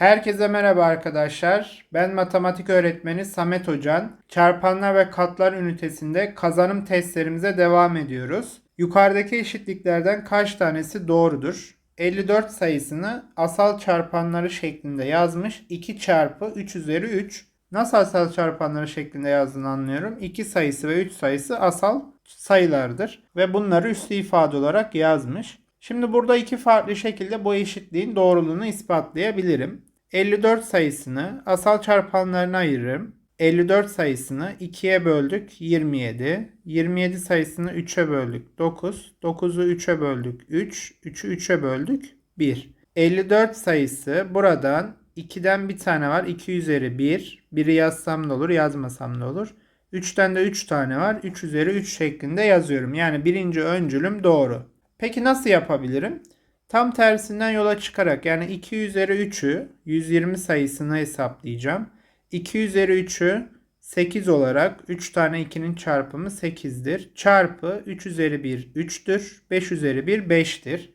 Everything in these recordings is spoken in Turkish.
Herkese merhaba arkadaşlar. Ben matematik öğretmeni Samet Hocan. Çarpanlar ve katlar ünitesinde kazanım testlerimize devam ediyoruz. Yukarıdaki eşitliklerden kaç tanesi doğrudur? 54 sayısını asal çarpanları şeklinde yazmış. 2 çarpı 3 üzeri 3. Nasıl asal çarpanları şeklinde yazdığını anlıyorum. 2 sayısı ve 3 sayısı asal sayılardır. Ve bunları üslü ifade olarak yazmış. Şimdi burada iki farklı şekilde bu eşitliğin doğruluğunu ispatlayabilirim. 54 sayısını asal çarpanlarına ayırırım. 54 sayısını 2'ye böldük 27. 27 sayısını 3'e böldük 9. 9'u 3'e böldük 3. 3'ü 3'e böldük 1. 54 sayısı buradan 2'den bir tane var. 2 üzeri 1. 1'i yazsam da olur yazmasam da olur. 3'ten de 3 tane var. 3 üzeri 3 şeklinde yazıyorum. Yani birinci öncülüm doğru. Peki nasıl yapabilirim? Tam tersinden yola çıkarak yani 2 üzeri 3'ü 120 sayısını hesaplayacağım. 2 üzeri 3'ü 8 olarak 3 tane 2'nin çarpımı 8'dir. Çarpı 3 üzeri 1 3'tür. 5 üzeri 1 5'tir.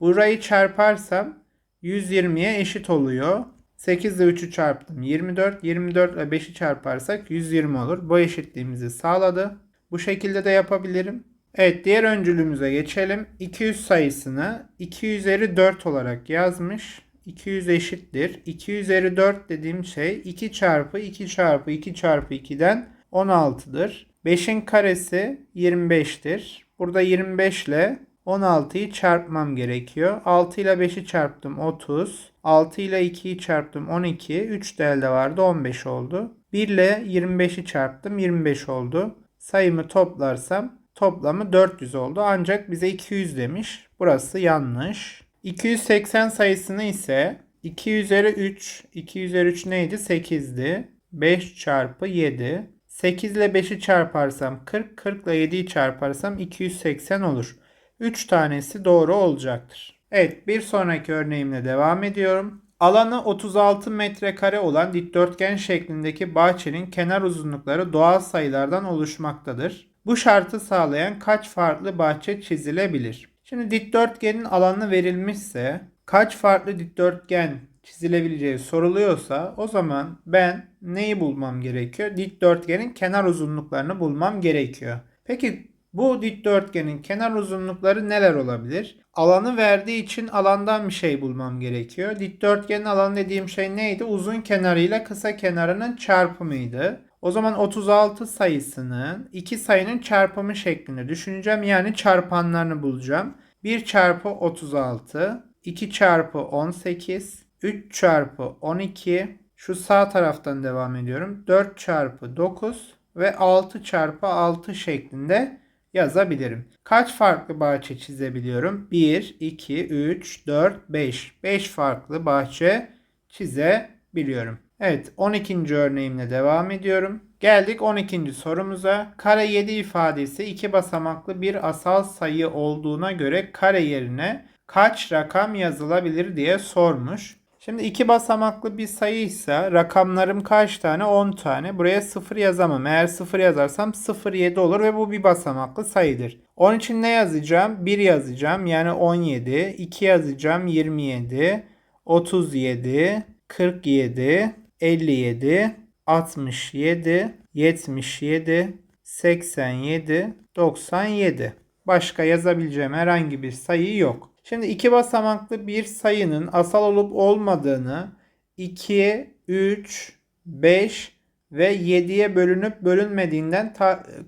Burayı çarparsam 120'ye eşit oluyor. 8 ile 3'ü çarptım 24. 24 ile 5'i çarparsak 120 olur. Bu eşitliğimizi sağladı. Bu şekilde de yapabilirim. Evet diğer öncülümüze geçelim. 200 sayısını 2 üzeri 4 olarak yazmış. 200 eşittir. 2 üzeri 4 dediğim şey 2 çarpı 2 çarpı 2 çarpı 2'den 16'dır. 5'in karesi 25'tir. Burada 25 ile 16'yı çarpmam gerekiyor. 6 ile 5'i çarptım 30. 6 ile 2'yi çarptım 12. 3 de elde vardı 15 oldu. 1 ile 25'i çarptım 25 oldu. Sayımı toplarsam toplamı 400 oldu. Ancak bize 200 demiş. Burası yanlış. 280 sayısını ise 2 üzeri 3. 2 üzeri 3 neydi? 8'di. 5 çarpı 7. 8 ile 5'i çarparsam 40. 40 ile 7'yi çarparsam 280 olur. 3 tanesi doğru olacaktır. Evet bir sonraki örneğimle devam ediyorum. Alanı 36 metrekare olan dikdörtgen şeklindeki bahçenin kenar uzunlukları doğal sayılardan oluşmaktadır. Bu şartı sağlayan kaç farklı bahçe çizilebilir? Şimdi dikdörtgenin alanı verilmişse kaç farklı dikdörtgen çizilebileceği soruluyorsa o zaman ben neyi bulmam gerekiyor? Dikdörtgenin kenar uzunluklarını bulmam gerekiyor. Peki bu dikdörtgenin kenar uzunlukları neler olabilir? Alanı verdiği için alandan bir şey bulmam gerekiyor. Dikdörtgenin alanı dediğim şey neydi? Uzun kenarıyla kısa kenarının çarpımıydı. O zaman 36 sayısının iki sayının çarpımı şeklinde düşüneceğim. Yani çarpanlarını bulacağım. 1 çarpı 36, 2 çarpı 18, 3 çarpı 12, şu sağ taraftan devam ediyorum. 4 çarpı 9 ve 6 çarpı 6 şeklinde yazabilirim. Kaç farklı bahçe çizebiliyorum? 1, 2, 3, 4, 5. 5 farklı bahçe çizebiliyorum. Evet 12. örneğimle devam ediyorum. Geldik 12. sorumuza. Kare 7 ifadesi iki basamaklı bir asal sayı olduğuna göre kare yerine kaç rakam yazılabilir diye sormuş. Şimdi iki basamaklı bir sayı ise rakamlarım kaç tane? 10 tane. Buraya 0 yazamam. Eğer 0 yazarsam 07 olur ve bu bir basamaklı sayıdır. Onun için ne yazacağım? 1 yazacağım yani 17. 2 yazacağım 27. 37. 47. 57. 67. 77. 87. 97. Başka yazabileceğim herhangi bir sayı yok. Şimdi iki basamaklı bir sayının asal olup olmadığını 2, 3, 5 ve 7'ye bölünüp bölünmediğinden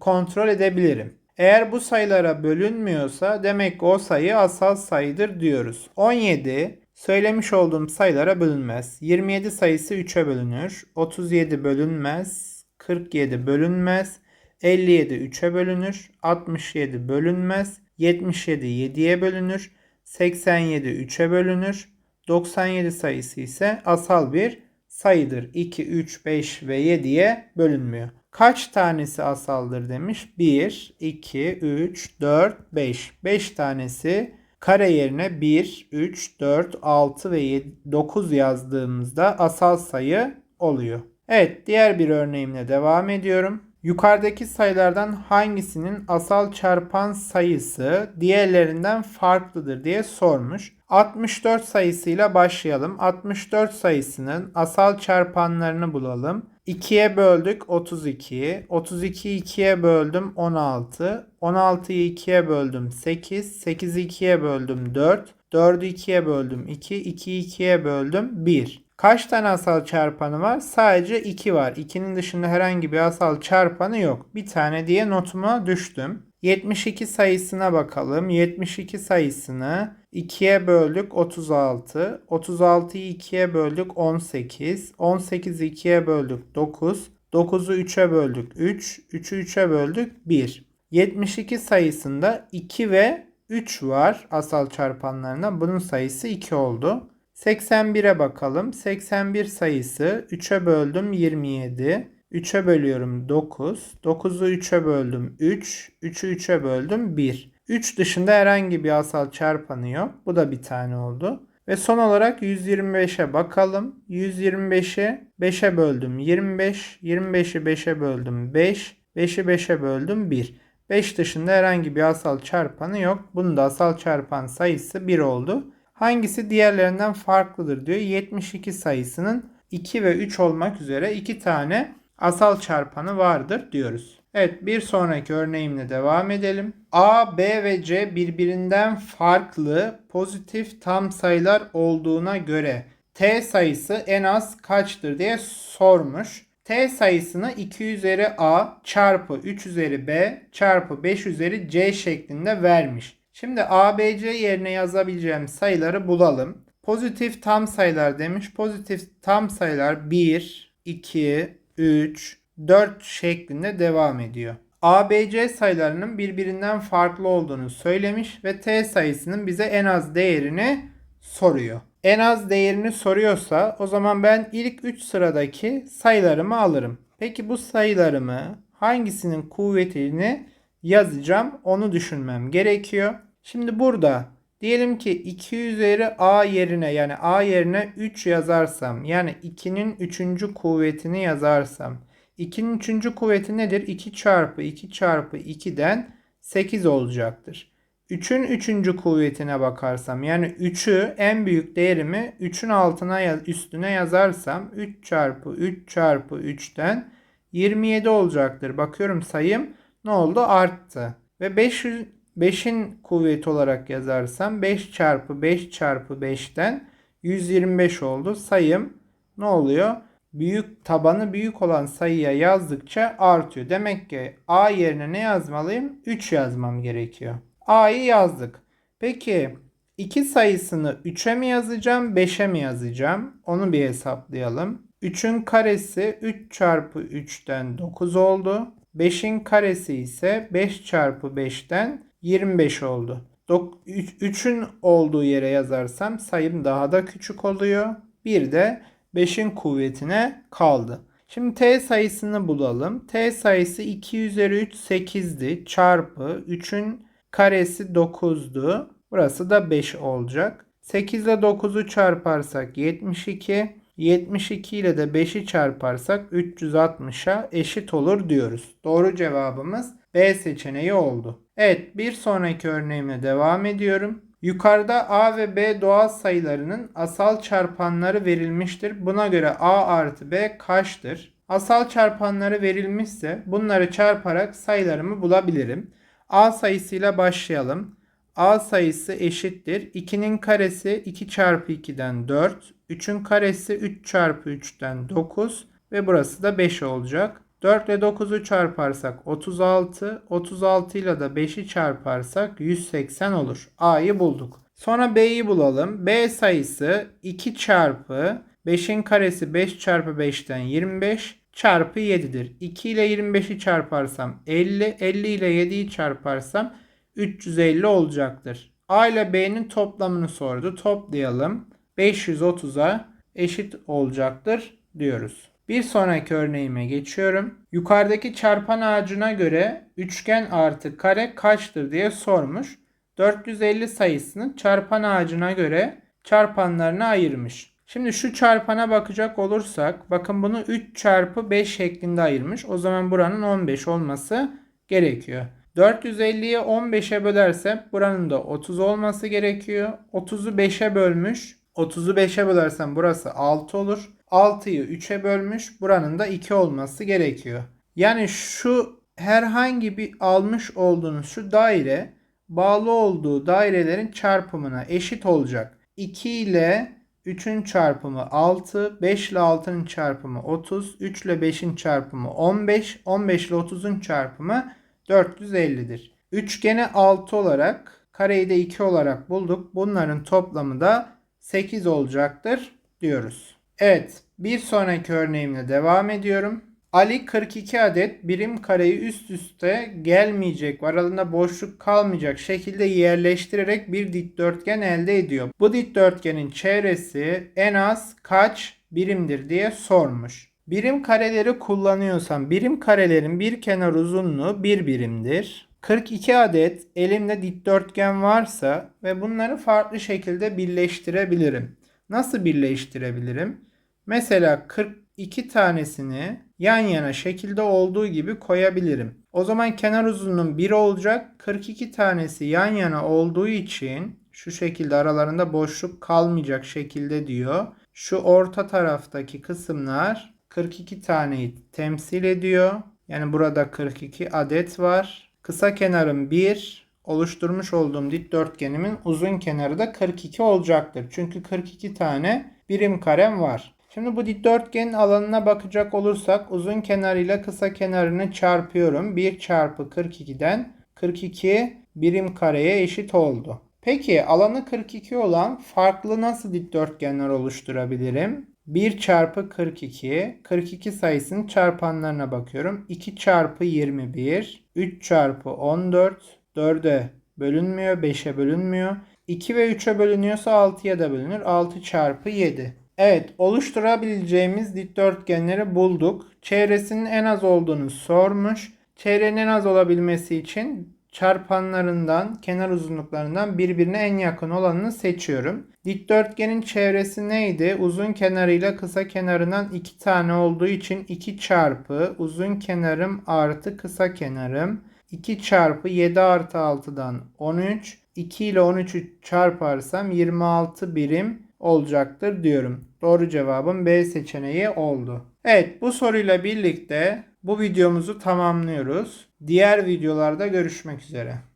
kontrol edebilirim. Eğer bu sayılara bölünmüyorsa demek ki o sayı asal sayıdır diyoruz. 17 söylemiş olduğum sayılara bölünmez. 27 sayısı 3'e bölünür. 37 bölünmez. 47 bölünmez. 57 3'e bölünür. 67 bölünmez. 77 7'ye bölünür. 87 3'e bölünür. 97 sayısı ise asal bir sayıdır. 2, 3, 5 ve 7'ye bölünmüyor. Kaç tanesi asaldır demiş. 1, 2, 3, 4, 5. 5 tanesi kare yerine 1, 3, 4, 6 ve 7, 9 yazdığımızda asal sayı oluyor. Evet diğer bir örneğimle devam ediyorum. Yukarıdaki sayılardan hangisinin asal çarpan sayısı diğerlerinden farklıdır diye sormuş. 64 sayısıyla başlayalım. 64 sayısının asal çarpanlarını bulalım. 2'ye böldük 32. 32'yi 2'ye böldüm 16. 16'yı 2'ye böldüm 8. 8'i 2'ye böldüm 4. 4'ü 2'ye böldüm 2. 2'yi 2'ye böldüm 1. Kaç tane asal çarpanı var? Sadece 2 var. 2'nin dışında herhangi bir asal çarpanı yok. Bir tane diye notuma düştüm. 72 sayısına bakalım. 72 sayısını 2'ye böldük 36. 36'yı 2'ye böldük 18. 18'i 2'ye böldük 9. 9'u 3'e böldük 3. 3'ü 3'e böldük 1. 72 sayısında 2 ve 3 var asal çarpanlarında. Bunun sayısı 2 oldu. 81'e bakalım. 81 sayısı 3'e böldüm 27. 3'e bölüyorum 9. 9'u 3'e böldüm 3. 3'ü 3'e böldüm 1. 3 dışında herhangi bir asal çarpanı yok. Bu da bir tane oldu. Ve son olarak 125'e bakalım. 125'i 5'e böldüm 25. 25'i 5'e böldüm 5. 5'i 5'e böldüm 1. 5 dışında herhangi bir asal çarpanı yok. Bunun da asal çarpan sayısı 1 oldu. Hangisi diğerlerinden farklıdır diyor. 72 sayısının 2 ve 3 olmak üzere 2 tane asal çarpanı vardır diyoruz. Evet bir sonraki örneğimle devam edelim. A, B ve C birbirinden farklı pozitif tam sayılar olduğuna göre T sayısı en az kaçtır diye sormuş. T sayısını 2 üzeri A çarpı 3 üzeri B çarpı 5 üzeri C şeklinde vermiş. Şimdi ABC yerine yazabileceğim sayıları bulalım. Pozitif tam sayılar demiş. Pozitif tam sayılar 1, 2, 3, 4 şeklinde devam ediyor. ABC sayılarının birbirinden farklı olduğunu söylemiş ve T sayısının bize en az değerini soruyor. En az değerini soruyorsa o zaman ben ilk 3 sıradaki sayılarımı alırım. Peki bu sayılarımı hangisinin kuvvetini yazacağım onu düşünmem gerekiyor. Şimdi burada diyelim ki 2 üzeri a yerine yani a yerine 3 yazarsam yani 2'nin 3. kuvvetini yazarsam 2'nin 3. kuvveti nedir? 2 çarpı 2 çarpı 2'den 8 olacaktır. 3'ün 3. kuvvetine bakarsam yani 3'ü en büyük değerimi 3'ün altına üstüne yazarsam 3 çarpı 3 çarpı 3'ten 27 olacaktır. Bakıyorum sayım ne oldu? Arttı. Ve 500 5'in kuvveti olarak yazarsam 5 çarpı 5 çarpı 5'ten 125 oldu. Sayım ne oluyor? Büyük tabanı büyük olan sayıya yazdıkça artıyor. Demek ki A yerine ne yazmalıyım? 3 yazmam gerekiyor. A'yı yazdık. Peki 2 sayısını 3'e mi yazacağım 5'e mi yazacağım? Onu bir hesaplayalım. 3'ün karesi 3 çarpı 3'ten 9 oldu. 5'in karesi ise 5 çarpı 5'ten 25 oldu. 3'ün olduğu yere yazarsam sayım daha da küçük oluyor. Bir de 5'in kuvvetine kaldı. Şimdi t sayısını bulalım. t sayısı 2 üzeri 3 8'di. Çarpı 3'ün karesi 9'du. Burası da 5 olacak. 8 ile 9'u çarparsak 72. 72 ile de 5'i çarparsak 360'a eşit olur diyoruz. Doğru cevabımız B seçeneği oldu. Evet bir sonraki örneğime devam ediyorum. Yukarıda A ve B doğal sayılarının asal çarpanları verilmiştir. Buna göre A artı B kaçtır? Asal çarpanları verilmişse bunları çarparak sayılarımı bulabilirim. A sayısıyla başlayalım. A sayısı eşittir. 2'nin karesi 2 çarpı 2'den 4. 3'ün karesi 3 çarpı 3'ten 9. Ve burası da 5 olacak. 4 ile 9'u çarparsak 36. 36 ile de 5'i çarparsak 180 olur. A'yı bulduk. Sonra B'yi bulalım. B sayısı 2 çarpı 5'in karesi 5 çarpı 5'ten 25 çarpı 7'dir. 2 ile 25'i çarparsam 50. 50 ile 7'yi çarparsam 350 olacaktır. A ile B'nin toplamını sordu. Toplayalım. 530'a eşit olacaktır diyoruz. Bir sonraki örneğime geçiyorum. Yukarıdaki çarpan ağacına göre üçgen artı kare kaçtır diye sormuş. 450 sayısını çarpan ağacına göre çarpanlarına ayırmış. Şimdi şu çarpana bakacak olursak bakın bunu 3 çarpı 5 şeklinde ayırmış. O zaman buranın 15 olması gerekiyor. 450'yi 15'e bölersem buranın da 30 olması gerekiyor. 30'u 5'e bölmüş. 30'u 5'e bölersem burası 6 olur. 6'yı 3'e bölmüş. Buranın da 2 olması gerekiyor. Yani şu herhangi bir almış olduğunuz şu daire bağlı olduğu dairelerin çarpımına eşit olacak. 2 ile 3'ün çarpımı 6, 5 ile 6'nın çarpımı 30, 3 ile 5'in çarpımı 15, 15 ile 30'un çarpımı 450'dir. Üçgeni 6 olarak, kareyi de 2 olarak bulduk. Bunların toplamı da 8 olacaktır diyoruz. Evet, bir sonraki örneğimle devam ediyorum. Ali 42 adet birim kareyi üst üste gelmeyecek, aralarında boşluk kalmayacak şekilde yerleştirerek bir dikdörtgen elde ediyor. Bu dikdörtgenin çevresi en az kaç birimdir diye sormuş. Birim kareleri kullanıyorsam birim karelerin bir kenar uzunluğu bir birimdir. 42 adet elimde dikdörtgen varsa ve bunları farklı şekilde birleştirebilirim. Nasıl birleştirebilirim? Mesela 42 tanesini yan yana şekilde olduğu gibi koyabilirim. O zaman kenar uzunluğum 1 olacak. 42 tanesi yan yana olduğu için şu şekilde aralarında boşluk kalmayacak şekilde diyor. Şu orta taraftaki kısımlar 42 taneyi temsil ediyor. Yani burada 42 adet var. Kısa kenarım 1, oluşturmuş olduğum dikdörtgenimin uzun kenarı da 42 olacaktır. Çünkü 42 tane birim karem var. Şimdi bu dikdörtgenin alanına bakacak olursak uzun kenarıyla kısa kenarını çarpıyorum. 1 çarpı 42'den 42 birim kareye eşit oldu. Peki alanı 42 olan farklı nasıl dikdörtgenler oluşturabilirim? 1 çarpı 42, 42 sayısının çarpanlarına bakıyorum. 2 çarpı 21, 3 çarpı 14, 4'e bölünmüyor, 5'e bölünmüyor. 2 ve 3'e bölünüyorsa 6'ya da bölünür. 6 çarpı 7. Evet, oluşturabileceğimiz dikdörtgenleri bulduk. Çevresinin en az olduğunu sormuş. Çevrenin en az olabilmesi için çarpanlarından, kenar uzunluklarından birbirine en yakın olanını seçiyorum. Dikdörtgenin çevresi neydi? Uzun kenarıyla kısa kenarından 2 tane olduğu için 2 çarpı uzun kenarım artı kısa kenarım. 2 çarpı 7 artı 6'dan 13. 2 ile 13'ü çarparsam 26 birim olacaktır diyorum. Doğru cevabım B seçeneği oldu. Evet bu soruyla birlikte bu videomuzu tamamlıyoruz. Diğer videolarda görüşmek üzere.